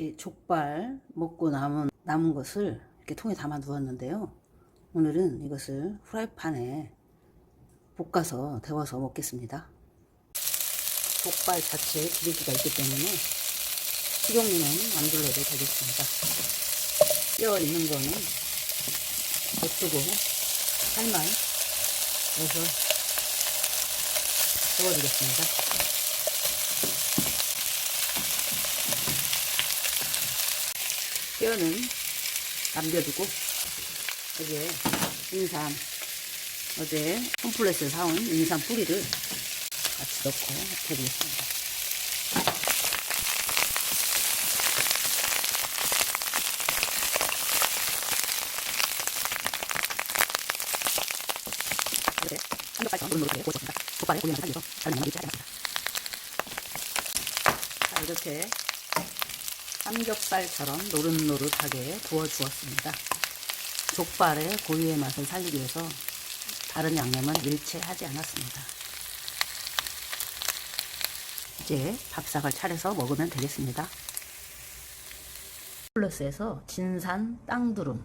이렇게 족발 먹고 남은 남은 것을 이렇게 통에 담아 두었는데요. 오늘은 이것을 후라이팬에 볶아서 데워서 먹겠습니다. 족발 자체에 기름기가 있기 때문에 식용유는 안 둘러도 되겠습니다. 뼈 있는 거는 냅두고 살만 넣어서 데워주겠습니다. 뼈는 남겨두고 여기에 인삼 어제 홈플레스에 사온 인삼 뿌리를 같이 넣고 데리겠습니다. 이렇게 삼겹살처럼 노릇노릇하게 구워줬습니다. 족발에 고기만 살려서 다른 양념을 넣지 않습니다. 자, 이렇게 삼겹살처럼 노릇노릇하게 구워주었습니다. 족발의 고유의 맛을 살리기 위해서 다른 양념은 일체하지 않았습니다. 이제 밥상을 차려서 먹으면 되겠습니다. 플러스에서 진산 땅두릅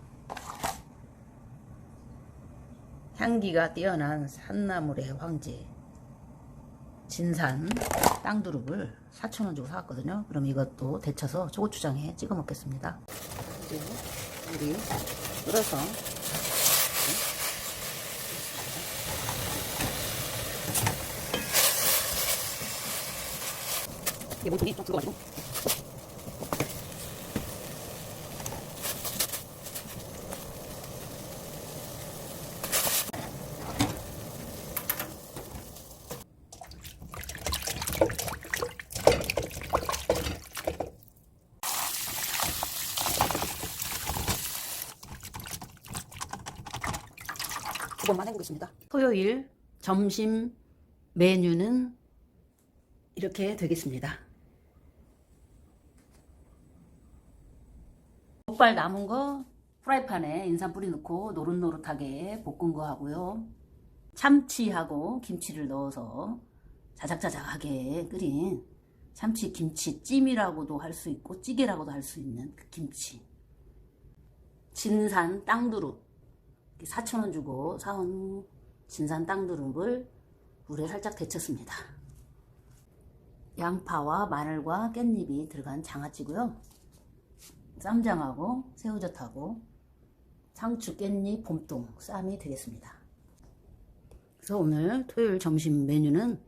향기가 뛰어난 산나물의 황제 진산 땅두릅을 4,000원 주고 사왔거든요. 그럼 이것도 데쳐서 초고추장에 찍어 먹겠습니다. 이제 우리 끓여서 이게 몸통이 좀 굵어가지고 두 번만 해보겠습니다. 토요일 점심 메뉴는 이렇게 되겠습니다. 족발 남은 거 프라이팬에 인삼 뿌리 넣고 노릇노릇하게 볶은 거 하고요. 참치하고 김치를 넣어서 자작자작하게 끓인 참치 김치 찜이라고도 할 수 있고 찌개라고도 할 수 있는 그 김치. 진산 땅두릅 4,000원 주고 사온 진산 땅두릅을 물에 살짝 데쳤습니다. 양파와 마늘과 깻잎이 들어간 장아찌고요. 쌈장하고 새우젓하고 상추 깻잎 봄동 쌈이 되겠습니다. 그래서 오늘 토요일 점심 메뉴는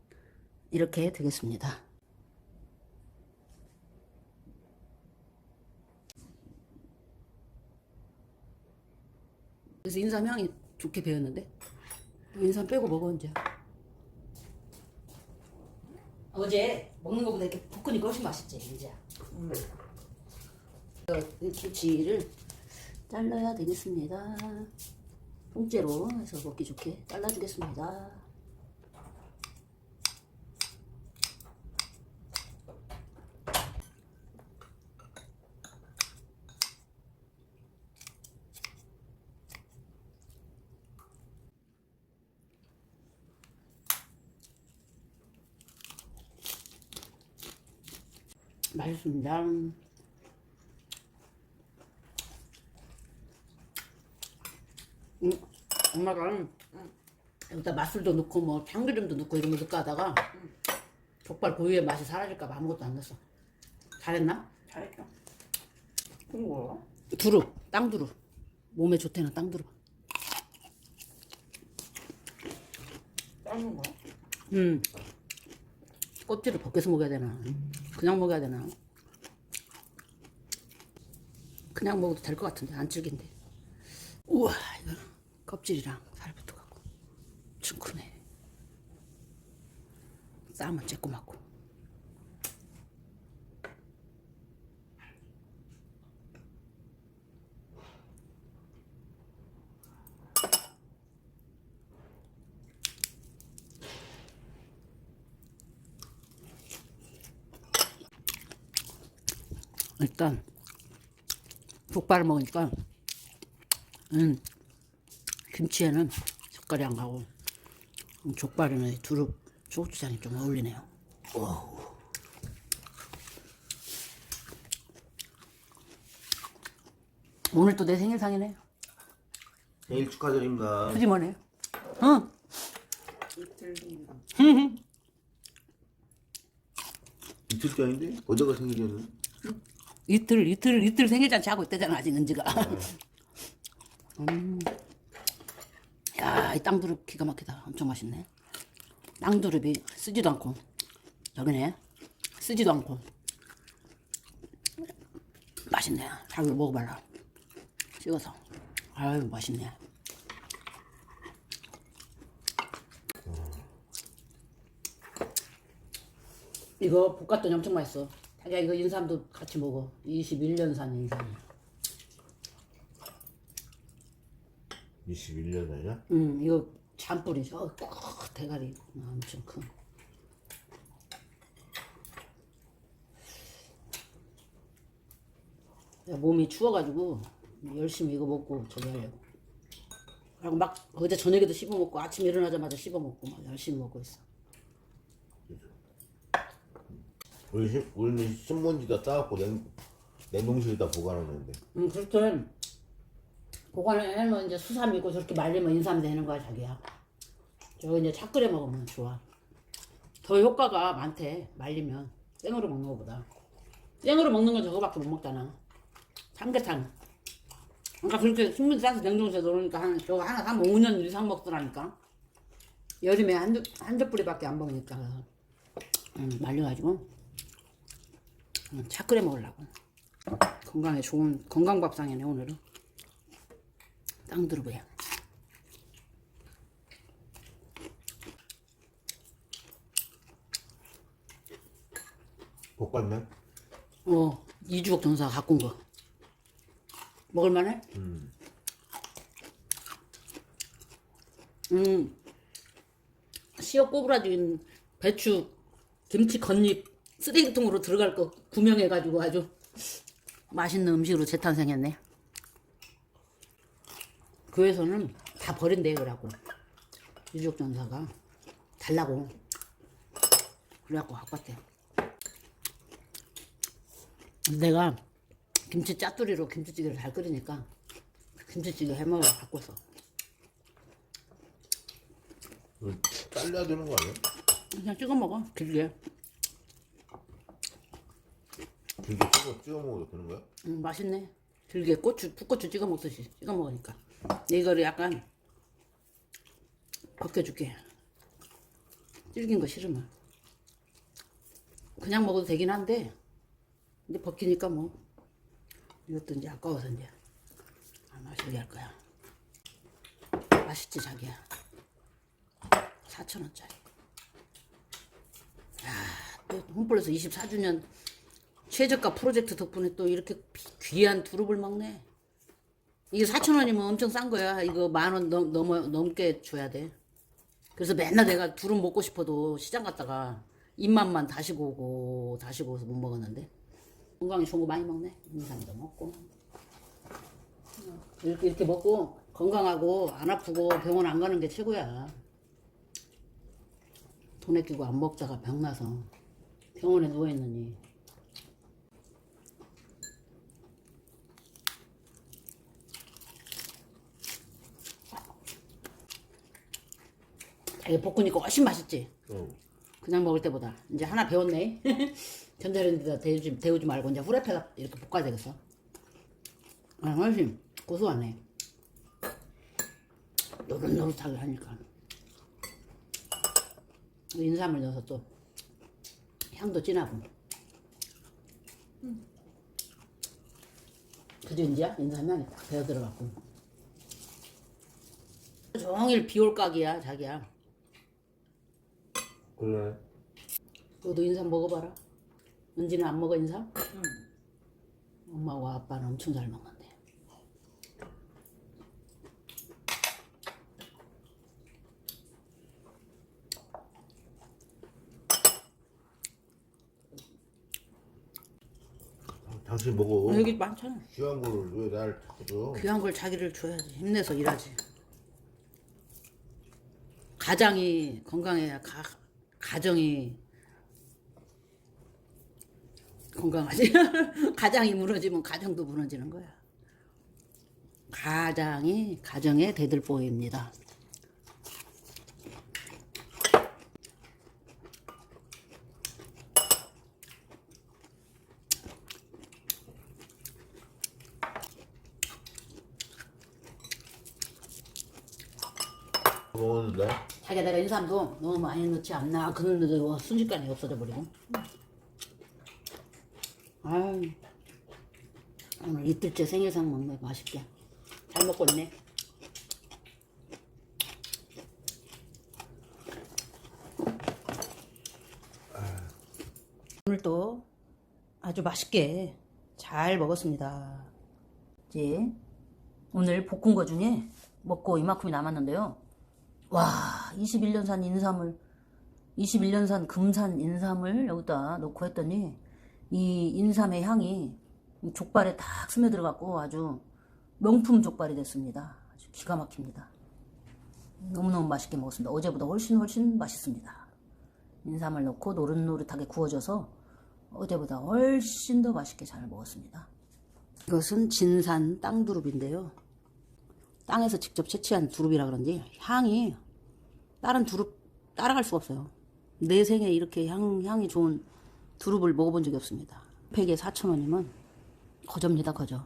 이렇게 되겠습니다. 그래서 인삼 향이 좋게 배웠는데? 인삼 빼고 먹어 이제. 어제 먹는 것보다 이렇게 볶으니까 훨씬 맛있지 이제. 음. 이 김치를 잘라야 되겠습니다. 통째로 해서 먹기 좋게 잘라주겠습니다 맛있습니다 음, 엄마가 여기다 맛술도 넣고 뭐 참기름도 넣고 이런 거 넣고 하다가 족발 고유의 맛이 사라질까 봐 아무것도 안 넣었어 잘했나? 잘했죠. 그건 뭐야? 두릅 땅두릅 몸에 좋대는 땅두릅 삶은 거야? 음 껍질을 벗겨서 먹어야 되나 그냥 먹어야 되나? 그냥 먹어도 될 것 같은데 안 질긴데. 우와 이거 껍질이랑 살 붙어갖고. 충크네. 쌈은 쬐꼬맣고 일단 족발을 먹으니까 음, 김치에는 색깔이 안 가고 음, 족발에는 이 두릅 초고추장이 좀 어울리네요. 오. 오늘 또 내 생일상이네. 생일 축하드립니다. 푸짐하네. 응. 이틀 전인데 어제가 생일이었는데. 이틀 이틀 이틀 생일잔치 하고 있대잖아 아직 은지가. 음. 야, 이 땅두릅 기가 막히다. 엄청 맛있네. 땅두릅이 쓰지도 않고 여기네. 쓰지도 않고 맛있네. 자기 먹어봐라. 찍어서. 아유 맛있네. 이거 볶았더니 엄청 맛있어. 자기야 이거 인삼도 같이 먹어. 21년 산 인삼. 21년 전이야? 음, 이거 잔뿌리죠. 어, 꼭 대가리 아, 엄청 큰. 야, 몸이 추워가지고 열심히 이거 먹고 저기 하려고. 그리고 막 어제 저녁에도 씹어 먹고 아침 일어나자마자 씹어 먹고 막 열심히 먹고 있어. 우리 신- 우리는 신문지다 싸갖고 냉 냉동실에다 보관하는데. 음, 그렇게 보관해놓으면 이제 수삼이고 저렇게 말리면 인삼 되는 거야 자기야. 저거 이제 차 끓여 먹으면 좋아. 더 효과가 많대 말리면 생으로 먹는 것보다. 생으로 먹는 건 저거밖에 못 먹잖아. 삼계탕. 그러니까 그렇게 신문 싸서 냉동실에 넣으니까 한, 저거 하나 사면 5년 이상 먹더라니까. 여름에 한두, 한두 뿌리밖에 안 먹으니까. 음, 말려가지고 음, 차 끓여 먹으려고. 건강에 좋은 건강 밥상이네 오늘은. 땅두릅이야. 볶았네? 어, 이주옥 전사 갖고 온 거. 먹을만해? 음. 음. 씨어 꼬부라진 배추, 김치 겉잎 쓰레기통으로 들어갈 거 구명해가지고 아주 맛있는 음식으로 재탄생했네. 교회에서는 다 버린대 그러고 이주옥 전사가 달라고 그래갖고 갖고 왔대. 내가 김치 짜투리로 김치찌개를 잘 끓이니까 김치찌개 해먹어 갖고 서 이거 잘라야 되는 거 아니야? 그냥 찍어 먹어 길게 길게 찍어 찍어 먹어도 되는 거야? 음, 맛있네. 길게 고추 풋고추 찍어 먹듯이 찍어 먹으니까. 이거를 약간 벗겨줄게. 질긴 거 싫으면. 그냥 먹어도 되긴 한데 이제 벗기니까 뭐 이것도 이제 아까워서 이제 안 마시게 할 거야. 맛있지 자기야. 4천원짜리. 야 또 홈플러스 24주년 최저가 프로젝트 덕분에 또 이렇게 귀한 두릅을 먹네. 이게 4,000원이면 엄청 싼 거야. 이거 만 원 넘어 넘게 줘야 돼. 그래서 맨날 내가 두릅 먹고 싶어도 시장 갔다가 입맛만 다시고 오고 다시고 오서 못 먹었는데 건강에 좋은 거 많이 먹네. 인삼도 먹고 이렇게 이렇게 먹고 건강하고 안 아프고 병원 안 가는 게 최고야. 돈 아끼고 안 먹다가 병 나서 병원에 누워 있느니 이게 볶으니까 훨씬 맛있지. 어. 그냥 먹을 때보다 이제 하나 배웠네. 전자레인지에다 데우지, 데우지 말고 이제 후라이팬에 이렇게 볶아야 되겠어. 아, 훨씬 고소하네. 노릇노릇하게 하니까. 인삼을 넣어서 또 향도 진하고. 그죠 인지야? 인삼 향이 딱 배어 들어갔고. 종일 비올 각이야 자기야. 그래. 너도 인삼 먹어봐라. 은지는 안 먹어 인삼? 엄마와 아빠는 엄청 잘 먹는데. 당신 먹어. 여기 많잖아. 귀한 거를 왜날 자꾸 줘? 귀한 걸 자기를 줘야지. 힘내서 일하지. 가장이 건강해야 가, 가정이 건강하지. 가장이 무너지면 가정도 무너지는 거야. 가장이 가정의 대들보입니다. 먹었는데 자기가 내가 인삼도 너무 많이 넣지 않나 그런데도 순식간에 없어져 버리고. 아유 오늘 이틀째 생일상 먹네 맛있게. 잘 먹고 있네. 오늘 또 아주 맛있게 잘 먹었습니다. 이제 오늘 볶은 거 중에 먹고 이만큼이 남았는데요. 와, 21년산 인삼을 21년산 금산 인삼을 여기다 넣고 했더니 이 인삼의 향이 이 족발에 딱 스며들어갖고 아주 명품 족발이 됐습니다. 아주 기가 막힙니다. 너무너무 맛있게 먹었습니다. 어제보다 훨씬 훨씬 맛있습니다. 인삼을 넣고 노릇노릇하게 구워져서 어제보다 훨씬 더 맛있게 잘 먹었습니다. 이것은 진산 땅두릅인데요. 땅에서 직접 채취한 두릅이라 그런지 향이 다른 두릅 따라갈 수가 없어요. 내 생에 이렇게 향, 향이 좋은 두릅을 먹어본 적이 없습니다. 팩에 4,000원이면 거저입니다, 거저.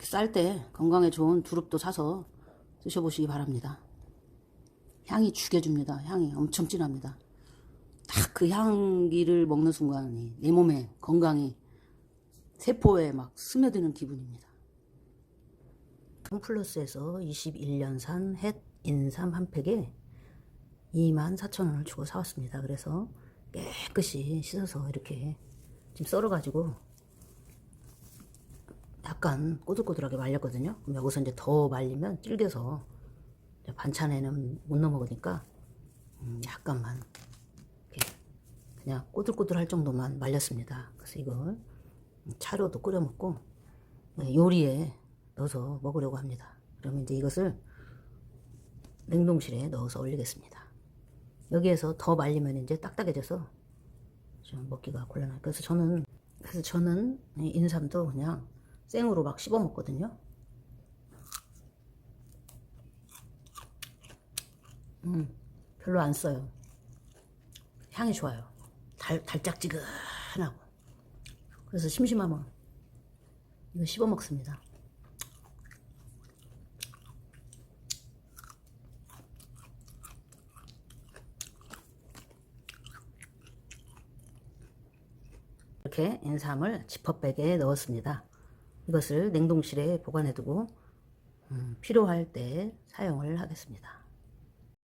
쌀 때 건강에 좋은 두릅도 사서 드셔보시기 바랍니다. 향이 죽여줍니다. 향이 엄청 진합니다. 딱 그 향기를 먹는 순간이 내 몸에 건강이 세포에 막 스며드는 기분입니다. 홈플러스에서 21년산 햇 인삼 한 팩에 24,000원을 주고 사왔습니다. 그래서 깨끗이 씻어서 이렇게 지금 썰어가지고 약간 꼬들꼬들하게 말렸거든요. 그럼 여기서 이제 더 말리면 질겨서 반찬에는 못 넣어 먹으니까 음, 약간만 그냥 꼬들꼬들할 정도만 말렸습니다. 그래서 이걸 차로도 끓여 먹고 네, 요리에 넣어서 먹으려고 합니다. 그러면 이제 이것을 냉동실에 넣어서 올리겠습니다. 여기에서 더 말리면 이제 딱딱해져서 좀 먹기가 곤란해요. 그래서 저는 그래서 저는 이 인삼도 그냥 생으로 막 씹어 먹거든요. 음, 별로 안 써요. 향이 좋아요. 달, 달짝지근하고. 그래서 심심하면 이거 씹어 먹습니다. 이렇게 인삼을 지퍼백에 넣었습니다. 이것을 냉동실에 보관해두고 음, 필요할 때 사용을 하겠습니다.